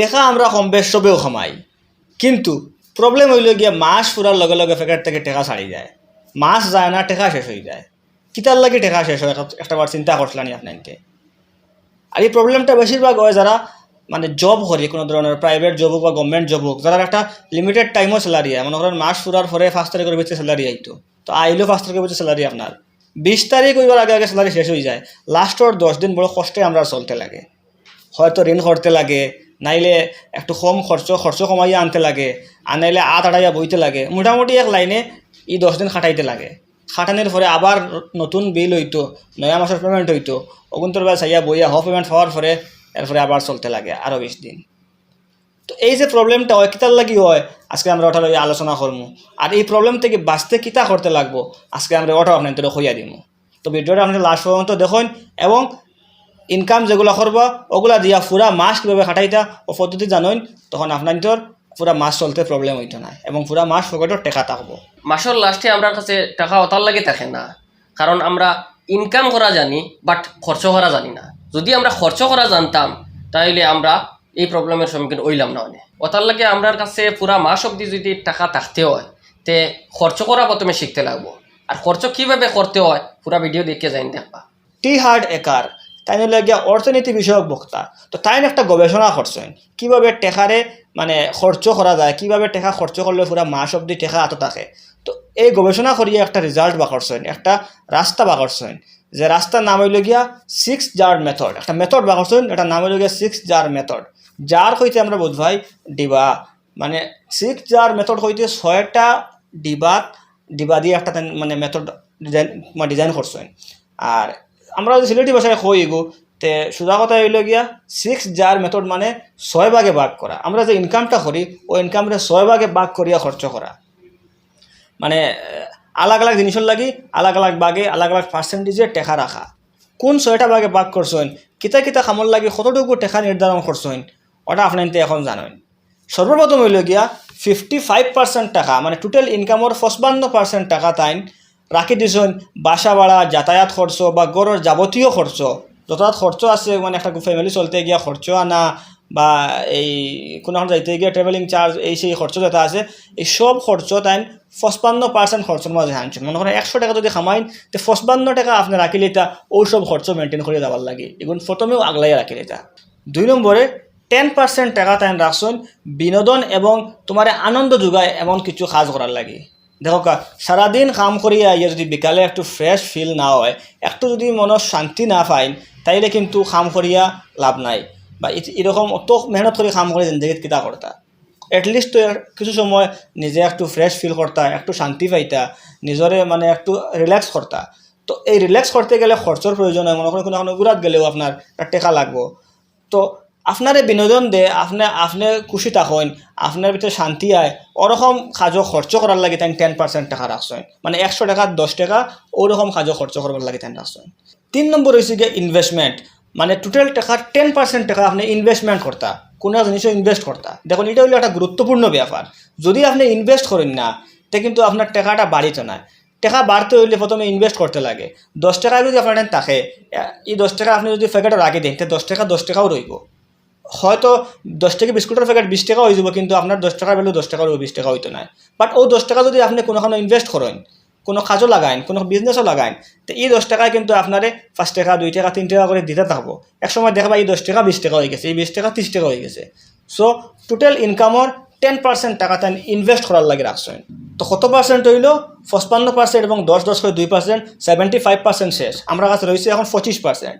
টেকা আমরা কম বেশ, সবেও খামাই কিন্তু প্রবলেম হইল গিয়া মাস ফুরার লগে লগে প্যাকেট থেকে টেকা ছাড়ি যায়। মাস যায় না, টেকা শেষ হয়ে যায়। কিতার লাগে টেকা শেষ হয় একটা বার চিন্তা করছিলানি আপনাকে আর এই প্রবলেমটা বেশিরভাগ হয় যারা মানে জব করে কোনো ধরনের প্রাইভেট জব হোক বা গভর্নমেন্ট জব হোক যারা একটা লিমিটেড টাইমও স্যালারি হয় মনে করেন মাস ফুরার পরে পাঁচ তারিখের ভিতরে স্যালারি আইতো তো আইলেও পাঁচ তারিখের ভিতরে স্যালারি আপনার বিশ তারিখ হইবার আগে আগে স্যালারি শেষ হয়ে যায়। লাস্টর দশ দিন বড় কষ্টে আমরা চলতে লাগে। হয়তো ঋণ করতে লাগে নাইলে একটু কম খরচ খরচ কমাইয়া আনতে লাগে। আর নাইলে আট আড়াইয়া বইতে লাগে। মোটামুটি এক লাইনে ই দশ দিন খাটাইতে লাগে। খাটানোর পরে আবার নতুন বিল হইতো, নয়া মাসের পেমেন্ট হইতো। অগুন্তর বেলা চাইয়া বইয়া হ পেমেন্ট হওয়ার পরে এরপরে আবার চলতে লাগে আরও বিশ দিন। তো এই যে প্রবলেমটা হয়, কিতার লাগি হয়? আজকে আমরা লইয়া আলোচনা করব আর এই প্রবলেম থেকে বাঁচতে কিতা করতে লাগবো? আজকে আমরা ওটা আপনাদের হইয়া দিব তো ভিডিওটা আপনি লাস্ট পর্যন্ত দেখুন এবং ইনকাম যেগুলো করব ওগুলা দিয়া পুরা মাস কীভাবে খাটাইতা ও পদ্ধতি জানোন তখন আপনার পুরা মাস চলতে প্রবলেম হইতো না এবং পুরা মাস পকেটর টেকা থাকব। মাসের লাস্টে আমরা কাছে টাকা অতার লাগে থাকে না কারণ আমরা ইনকাম করা জানি বাট খরচ করা জানি না। যদি আমরা খরচ করা জানতাম তাহলে আমরা এই প্রবলেমের সম্মুখীন হইলাম না অনেক। অতার লাগে আমরার কাছে পুরা মাস অবধি যদি টাকা থাকতে হয় তে খরচ করা প্রথমে শিখতে লাগবো। আর খরচ কীভাবে করতে হয় পুরা ভিডিও দেখে যাই দেখবা। টি হার্ড একার তাই নিলে গিয়া অর্থনীতি বিষয়ক বক্তা। তো তাই একটা গবেষণা করছেন কীভাবে টেকারে মানে খরচ করা যায়, কীভাবে টেকা খরচ করলে পুরা মাস অব্দি টেকা হাতে থাকে তো এই গবেষণা করিয়ে একটা রেজাল্ট বা একটা রাস্তা বা করছেন যে রাস্তার নাম হইল গিয়া সিক্স জার মেথড একটা মেথড বা করছেন এটা নাম হইল গিয়া সিক্স জার মেথড যার হইতে আমরা বোধ ভাই ডিবা মানে সিক্স জার মেথড হইতে ছয়টা ডিবাত ডিবা দিয়ে একটা মানে মেথড ডিজাইন ডিজাইন করছেন আর আমরা যদি সিলেটি ভাষায় কই গো, তে সোজা কথা হইল গিয়া সিক্স জার মেথড মানে ছয় ভাগে ভাগ করা। আমরা যে ইনকামটা করি, ওই ইনকামটা ছয় ভাগে ভাগ করিয়া খরচ করা। মানে আলাগ আলাগ জিনিসের লাগি, আলাগ আলাগ ভাগে, আলাগ আলাগ পার্সেন্টেজে টেকা রাখা। কোন ছয়টা ভাগে ভাগ করছেন, কিতা কিতা কামর লাগি কতটুকু টেকা নির্ধারণ করছেন, ওটা আপনার এখন জানেন। সর্বপ্রথম হইল গিয়া ফিফটি ফাইভ পার্সেন্ট টাকা মানে টোটাল ইনকামর পঁচপান্ন পার্সেন্ট টাকা তাইন দিছেন, বাসা ভাড়া, যাতায়াত খরচ বা গড়ের যাবতীয় খরচ যথাযথ খরচ আছে মানে একটা ফ্যামিলি চলতে গিয়া খরচ আনা বা এই কোনো এখন যাইতে গিয়ে ট্রাভেলিং চার্জ এই সেই খরচ যেটা আছে। এই সব খরচ তাই পঁচপান্ন পার্সেন্ট খরচের মাঝে আনছেন মনে করেন একশো টাকা যদি খামাইন, তো পঁচপান্ন টাকা আপনি রাখিলে এটা ওই সব খরচ মেনটেন করে যাবার লাগে। এগুলো প্রথমেও আগলাই রাখিলে এটা দুই নম্বরে টেন পার্সেন্ট টাকা তাই রাখছেন বিনোদন এবং তোমার আনন্দ যোগায় এমন কিছু কাজ করার লাগে। দেখো সারাদিন কাম করিয়া ইয়ে যদি বিকালে একটু ফ্রেশ ফিল না হয়, একটু যদি মনের শান্তি না পাইন তাইলে কিন্তু কাম করিয়া লাভ নাই। বা এরকম অত মেহনত করে কাম করে জিন্দগিত কিতা করতা? এটলিস্ট কিছু সময় নিজে একটু ফ্রেশ ফিল করতা, একটু শান্তি পাইতা নিজরে মানে একটু রিল্যাক্স করতা। তো এই রিল্যাক্স করতে গেলে খরচর প্রয়োজন হয়, মনে করেন কোনো কোনো ঘুরাত গেলেও আপনার টেকা লাগবো। তো আপনারে বিনোদন দে, আপনি আপনি খুশি থাকেন, আপনার ভিতরে শান্তি আয়। ওরকম কাজও খরচ করার লাগে তাই টেন পার্সেন্ট টাকা রাখছেন মানে একশো টাকা, দশ টাকা, ওরকম কাজও খরচ করবার লাগে তাই রাখছেন তিন নম্বর হয়েছে গিয়ে ইনভেস্টমেন্ট মানে টোটাল টাকা টেন পার্সেন্ট টাকা আপনি ইনভেস্টমেন্ট করতা, কোনো জিনিসও ইনভেস্ট করতা। দেখুন, এটা হলো একটা গুরুত্বপূর্ণ ব্যাপার। যদি আপনি ইনভেস্ট করেন না, তে কিন্তু আপনার টাকাটা বাড়িতে না টাকা বাড়তে হইলে প্রথমে ইনভেস্ট করতে লাগে। দশ টাকা যদি আপনার থাকে এই দশ টাকা আপনি যদি প্যাকেটে রাখি দেন, তে দশ টাকা, দশ টাকাও রইব। হয়তো দশ টাকা বিস্কুটের প্যাকেট বিশ টাকা হয়ে যাব, কিন্তু আপনার দশ টাকার ভ্যালু দশ টাকার বিশ টাকা হইতো না বাট ও দশ টাকা যদি আপনি কোনোখানে ইনভেস্ট করেন, কোনো কাজও লাগাইন, কোনো বিজনেসও লাগাইন, তো এই দশ টাকায় কিন্তু আপনারে পাঁচ টাকা, দুই টাকা, তিন টাকা করে দিতে থাকব। এক সময় দেখবা এই দশ টাকা বিশ টাকা হয়ে গেছে, এই বিশ টাকা ত্রিশ টাকা হয়ে গেছে। সো টোটাল ইনকামর টেন পার্সেন্ট টাকা তাই ইনভেস্ট করার লাগে রাখছেন তো কত পার্সেন্ট হইল? পঁচপান্ন পার্সেন্ট এবং দশ দশ করে দুই পার্সেন্ট সেভেন্টি ফাইভ পার্সেন্ট শেষ। আমরা কাছে রয়েছে এখন পঁচিশ পার্সেন্ট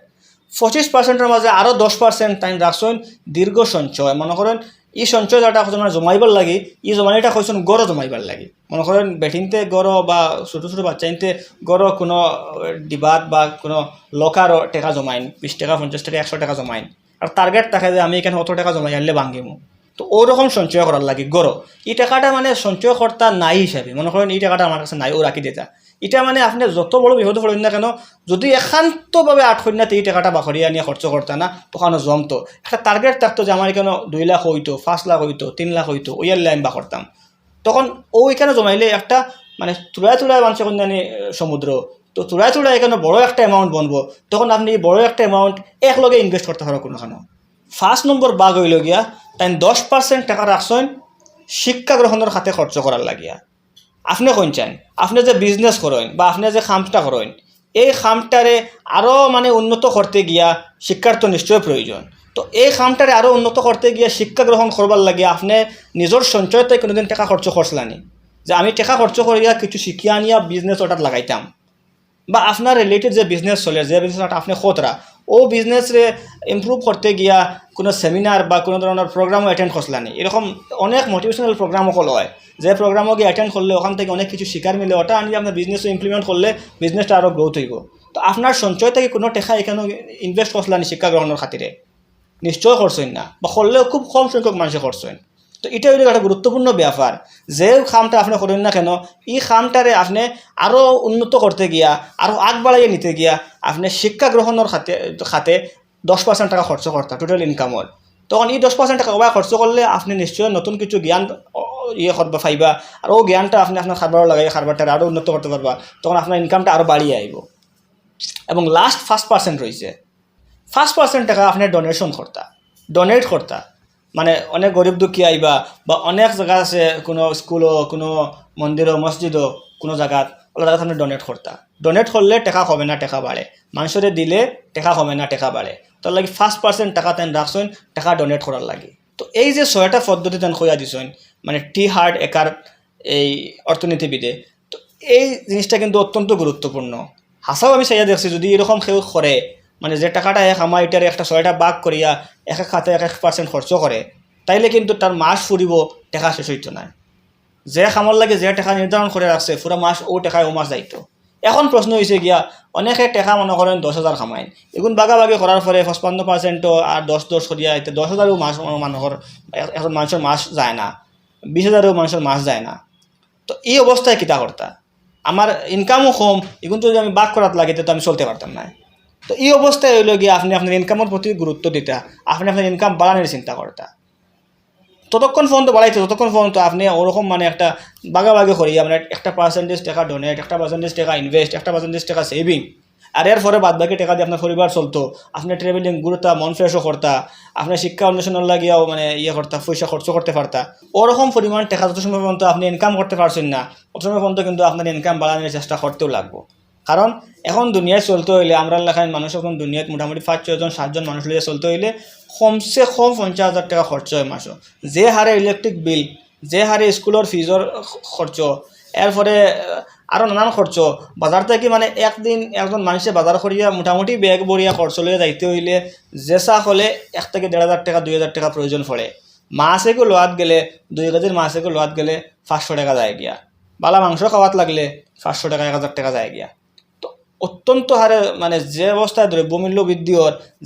পঁচিশ পার্সেন্টের মাঝে আরও দশ পার্সেন্ট টাইম রাখছেন দীর্ঘ সঞ্চয়। মনে করেন ই সঞ্চয় যেটা মানে জমাইবার লাগে, এই জমানিটা কইছেন গড় জমাইবার লাগে। মনে করেন বেটিনতে গড় বা ছোটো ছোটো বাচ্চাইনতে গড় কোনো ডিবাত বা কোনো লকারও টাকা জমাইন, বিশ টাকা, পঞ্চাশ টাকা, একশো টাকা জমাইন। আর টার্গেট থাকে যে আমি এখানে অত টাকা জমাই আনলে ভাঙ্গিমু তো ওরকম সঞ্চয় করার লাগে গড়। এই টাকাটা মানে সঞ্চয় কর্তা নাই হিসাবে মনে করেন এই টাকাটা আমার কাছে নাই, ও রাখি দিতা এটা মানে আপনি যত বড় বিপদ পড়েন না কেন, যদি একান্তভাবে আটশো না এই টাকাটা বাখরিয়া নিয়ে খরচ করতা না ওখানে জমতো। একটা টার্গেট থাকতো যে আমার এখানে দুই লাখ হইতো পাঁচ লাখ হইতো তিন লাখ হইতো ওইয়ারলে আমি বা করতাম তখন ও এখানে জমাইলে একটা মানে চূড়ায় চূড়ায় মানুষের জানি সমুদ্র তো চূড়ায় চূড়ায় এখানে বড় একটা অ্যামাউন্ট বনবো, তখন আপনি বড় একটা অ্যামাউন্ট একলগে ইনভেস্ট করতে পারো কোনোখানে ফার্স্ট নম্বর বাঘ হইল গিয়া তাই দশ পার্সেন্ট টাকা রাখছেন শিক্ষা গ্রহণের খাতে খরচ করার লাগিয়া। আপনি কোন চান? আপনি যে বিজনেস করেন বা আপনি যে খামটা করেন, এই খামটারে আরও মানে উন্নত করতে গিয়া শিক্ষার তো নিশ্চয় প্রয়োজন। তো এই খামটারে আরও উন্নত করতে গিয়া শিক্ষা গ্রহণ করবার লাগিয়া আপনি নিজের সঞ্চয়তে কোনোদিন টাকা খরচ করছিলানি। যে আমি টাকা খরচ করিয়া কিছু শিখিয়া আনিয়া বিজনেস ওটাত লাগাইতাম। বা আপনার রিলেটেড যে বিজনেস চলে, যে বিজনেস আপনি খতরা ও বিজনেসরে ইমপ্রুভ করতে গিয়া কোনো সেমিনার বা কোনো ধরনের প্রোগ্রামও অ্যাটেন্ড করছিলানি এরকম অনেক মোটিভেশনাল প্রোগ্রাম সকল হয়। যে প্রোগ্রামও গিয়ে অ্যাটেন্ড করলে ওখান থেকে অনেক কিছু শিকার মিলে, ওটা আনিয়ে আপনার বিজনেসও ইমপ্লিমেন্ট করলে বিজনেসটা আরও গ্রোথ হইব। তো আপনার সঞ্চয় থেকে কোনো টেকা এখানে ইনভেস্ট করছিলানি শিক্ষা গ্রহণের খাতিরে? নিশ্চয় করছেন না বা করলেও খুব কম সংখ্যক মানুষে করছেন। তো এটা হইলে একটা গুরুত্বপূর্ণ ব্যাপার। যে খামটা আপনি করেন না কেন, এই খামটারে আপনি আরও উন্নত করতে গিয়া আরও আগ নিতে গিয়া আপনি শিক্ষা গ্রহণের খাতে খাতে দশ পার্সেন্ট টাকা খরচ করতা টোটাল ইনকামর তখন এই দশ পার্সেন্ট টাকা খরচ করলে আপনি নিশ্চয় নতুন কিছু জ্ঞান ইয়ে করবা, পাইবা। আর ও জ্ঞানটা আপনি আপনার খাবার লাগাই খাবারটা আরও উন্নত করতে পারবা। তখন আপনার ইনকামটা আরও বাড়িয়ে আইব। এবং লাস্ট ফার্স্ট পার্সেন্ট রয়েছে ফার্স্ট পার্সেন্ট টাকা আপনি ডোনেশন করতা। ডোনেট করতা। মানে অনেক গরিব দুঃখী আইবা বা অনেক জায়গা আছে, কোনো স্কুলও কোনো মন্দিরও মসজিদও কোনো জায়গাত ওলা জায়গাত আপনি ডোনেট করতা। ডোনেট করলে টাকা কমে না, টাকা বাড়ে। মানুষের দিলে টাকা কমে না, টাকা বাড়ে। তার লাগে ফার্স্ট পার্সেন্ট টাকা তেন রাখছেন টাকা ডোনেট করার লাগে। তো এই যে ছয়টা পদ্ধতি তেন খোয়া দিছেন মানে টি হার্ড একার এই অর্থনীতিবিদে, তো এই জিনিসটা কিন্তু অত্যন্ত গুরুত্বপূর্ণ। হাসাও আমি চাইয়া দেখছি, যদি এরকম কেউ করে মানে যে টাকাটা এক আমার এটার একটা ছয়টা বাঘ করিয়া এক এক খাতে এক এক পার্সেন্ট খরচ করে, তাইলে কিন্তু তার মাস ফুরিব, টাকা শেষ হইতো না। যে খামর লাগে যে টাকা নির্ধারণ করে রাখছে, পুরো মাস ও টাকায় ও মাস যাইতো। এখন প্রশ্ন হয়েছে গিয়া, অনেকে টাকা মনে করেন দশ হাজার খামাইন এগুন বাগাবাগি করার পরে পঁচপান্ন পার্সেন্টও আর দশ দশ করিয়া এতে দশ হাজারও মাস মানুহর এ- এখন মানুষের মাস যায় না। বিশ হাজারও মানুষের মাস যায় না। তো এই অবস্থায় কিতা করতা? আমার ইনকামও কম, এগুন যদি আমি বাক করাত লাগে তো আমি চলতে পারতাম না। তো এই অবস্থায় হইল গিয়ে আপনি আপনার ইনকামের প্রতি গুরুত্ব দিতা, আপনি আপনার ইনকাম বাড়ানোর চিন্তা করতা। ততক্ষণ পর্যন্ত বাড়াইতে, ততক্ষণ পর্যন্ত আপনি ওরকম মানে একটা বাগাবাগি করি, আমরা একটা পার্সেন্টেজ টাকা ডোনেট একটা পার্সেন্টেজ টাকা ইনভেস্ট একটা পার্সেন্টেজ টাকা সেভিং আর এর পরে বাদ বাকি টাকা দিয়ে আপনার পরিবার চলতো আপনি ট্রেভেলিং ঘুরতা, মন ফ্রেশও করতা, আপনার শিক্ষা অন্বেষণের লাগিয়াও মানে ইয়ে করতা, পয়সা খরচ করতে পারতা। ওরকম পরিমাণ টাকা যত সময় পর্যন্ত আপনি ইনকাম করতে পারছেন না অত সময় পর্যন্ত কিন্তু আপনার ইনকাম বাড়ানোর চেষ্টা করতেও লাগবো। কারণ এখন দুনিয়ায় চলতে হইলে আমরা লেখায় মানুষ এখন দুনিয়াত মোটামুটি পাঁচ ছয়জন সাতজন মানুষ লিয়ে চলতে হইলে কমসে কম পঞ্চাশ হাজার টাকা খরচ হয় মাসও যে হারে ইলেকট্রিক বিল যে হারে স্কুলের ফিজর খরচ, এরপরে আরও নানান খরচ, বাজার থেকে মানে একদিন একজন মানুষে বাজার করিয়া মোটামুটি ব্যাগ বরিয়া খরচ লইয়া যাইতে হইলে যে জেসা হলে এক থেকে দেড় হাজার টাকা, দুই হাজার টাকা প্রয়োজন পড়ে। মাছ একো লোয়াত গেলে, দুই কেজির মাছ একো লোয়াত গেলে পাঁচশো টাকা যায় গিয়া। বালা মাংস খাওয়াত লাগলে পাঁচশো টাকা, এক হাজার টাকা যায় গিয়া। অত্যন্ত হারে মানে যে অবস্থায় দ্রব্যমূল্য বৃদ্ধি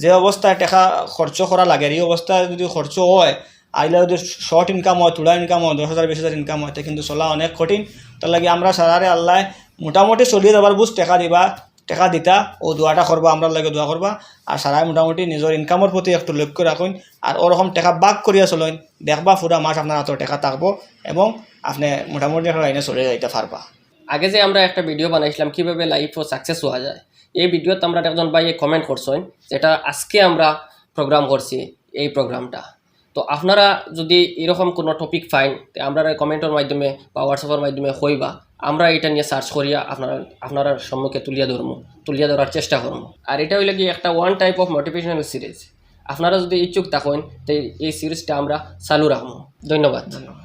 যে অবস্থায় টাকা খরচ করা লাগে, এই অবস্থায় যদি খরচ হয় আইলে যদি শর্ট ইনকাম হয় তুলা ইনকাম হয় দশ হাজার বিশ হাজার ইনকাম হয় কিন্তু চলা অনেক কঠিন। তার লাগে আমরা সারারে আল্লাহ মোটামুটি চলিয়ে যাবার বুঝ টাকা দিবা, টাকা দিতা ও দোয়াটা করবা আমরা লাগে দোয়া করবা আর সারাই মোটামুটি নিজের ইনকামের প্রতি একটু লক্ষ্য রাখুন আর ওরকম টাকা বাক করিয়া চলেন দেখবা পুরা মাস আপনার হাতের টাকা থাকব এবং আপনি মোটামুটি একটা লাইনে চলে যাইতে পারবা আগে যে আমরা একটা ভিডিও বানাইছিলাম, কীভাবে লাইফও সাকসেস হওয়া যায়, এই ভিডিওতে আমরা একজন ভাইয়ে কমেন্ট করছেন যেটা আজকে আমরা প্রোগ্রাম করছি এই প্রোগ্রামটা তো আপনারা যদি এরকম কোনো টপিক ফাইন আমরা কমেন্টের মাধ্যমে বা হোয়াটসঅ্যাপের মাধ্যমে কইবা আমরা এটা নিয়ে সার্চ করিয়া আপনারা আপনারা সম্মুখে তুলিয়া ধরবো তুলিয়া ধরার চেষ্টা করব আর এটা হইলে কি একটা one type of motivational series আপনারা যদি ইচ্ছুক থাকেন, তো এই সিরিজটা আমরা চালু রাখব ধন্যবাদ। ধন্যবাদ।